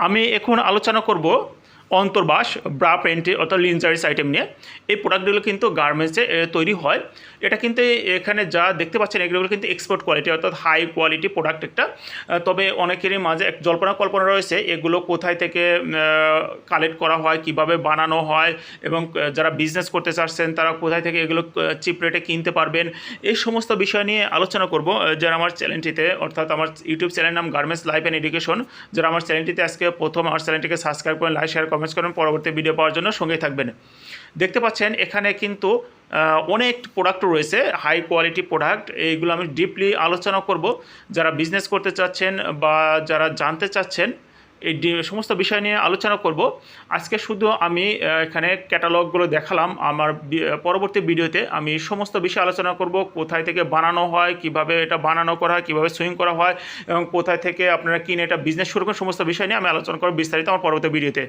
আমি এখন আলোচনা করব অন্তর্বাস ব্রা প্যান্টি অর্থাৎ লিনজারিস আইটেম নিয়ে। এই প্রোডাক্টগুলো কিন্তু গার্মেন্টসে তৈরি হয়। এটা কিন্তু এখানে যা দেখতে পাচ্ছেন, এগুলো কিন্তু এক্সপোর্ট কোয়ালিটি অর্থাৎ হাই কোয়ালিটি প্রোডাক্ট একটা। তবে অনেকেরই মাঝে এক জল্পনা কল্পনা রয়েছে, এগুলো কোথায় থেকে কালেক্ট করা হয়, কীভাবে বানানো হয়, এবং যারা বিজনেস করতে চাচ্ছেন, তারা কোথায় থেকে এগুলো চিপ রেটে কিনতে পারবেন। এই সমস্ত বিষয় নিয়ে আলোচনা করব যারা আমার চ্যানেলটিতে অর্থাৎ আমার ইউটিউব চ্যানেল নাম গার্মেন্টস লাইফ অ্যান্ড এডুকেশন যারা আমার চ্যানেলটিতে আজকে প্রথম, আমার চ্যানেলটিকে সাবস্ক্রাইব করেন লাইক শেয়ার কমেন্টস করেন পরবর্তী ভিডিও পাওয়ার জন্য সঙ্গেই থাকবেন। দেখতে পাচ্ছেন, এখানে কিন্তু অনেক প্রোডাক্ট রয়েছে হাই কোয়ালিটি প্রোডাক্ট এইগুলো আমি ডিপলি আলোচনা করব। যারা বিজনেস করতে চাচ্ছেন বা যারা জানতে চাচ্ছেন, এই সমস্ত বিষয় নিয়ে আলোচনা করব। আজকে শুধু আমি এখানে ক্যাটালগুলো দেখালাম। আমার পরবর্তী ভিডিওতে আমি সমস্ত বিষয় আলোচনা করব। কোথায় থেকে বানানো হয়, কীভাবে এটা বানানো করা হয়, কীভাবে সুইং করা হয়, এবং কোথায় থেকে আপনারা কিনে এটা বিজনেস শুরু করেন সমস্ত বিষয় নিয়ে আমি আলোচনা করব বিস্তারিত আমার পরবর্তী ভিডিওতে